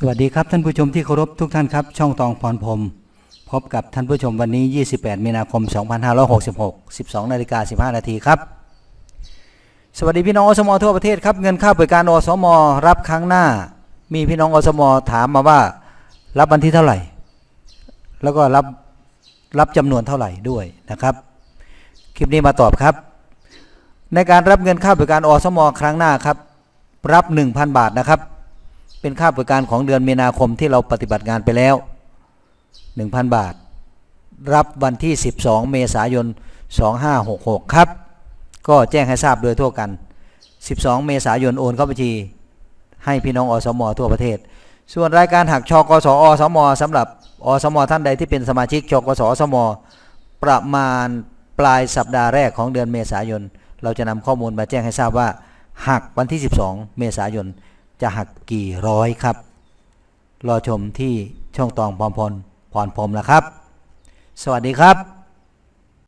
สวัสดีครับท่านผู้ชมที่เคารพทุกท่านครับ ช่องตองพรพรมพบกับท่านผู้ชมวันนี้ 28 มีนาคม 2566 12นาฬิกา15 นาทีครับ สวัสดีพี่น้องอสมทั่วประเทศครับ เงินค่าบริการอสมรับครั้งหน้า มีพี่น้องอสมถามมาว่ารับวันที่เท่าไหร่ แล้วก็รับรับจำนวนเท่าไหร่ด้วยนะครับ คลิปนี้มาตอบครับ ในการรับเงินค่าบริการอสมครั้งหน้าครับ รับ 1,000 บาทนะครับ เป็นค่าบริการของเดือนมีนาคมที่เราปฏิบัติงานไปแล้ว 1,000 บาท รับวันที่ 12 เมษายน 2566 ครับ ก็แจ้งให้ทราบโดยทั่วกัน 12 เมษายนโอนเข้าบัญชี ให้พี่น้องอสมทั่วประเทศ ส่วนรายการหักชกสอสมสำหรับอสมท่านใดที่เป็นสมาชิกชกสอสมประมาณปลายสัปดาห์แรกของเดือนเมษายน เราจะนำข้อมูลมาแจ้งให้ทราบว่าหักวันที่ 12 เมษายน จะหักกี่ร้อยครับ รอชมที่ช่องตองพรพรพรพรมนะครับ สวัสดีครับ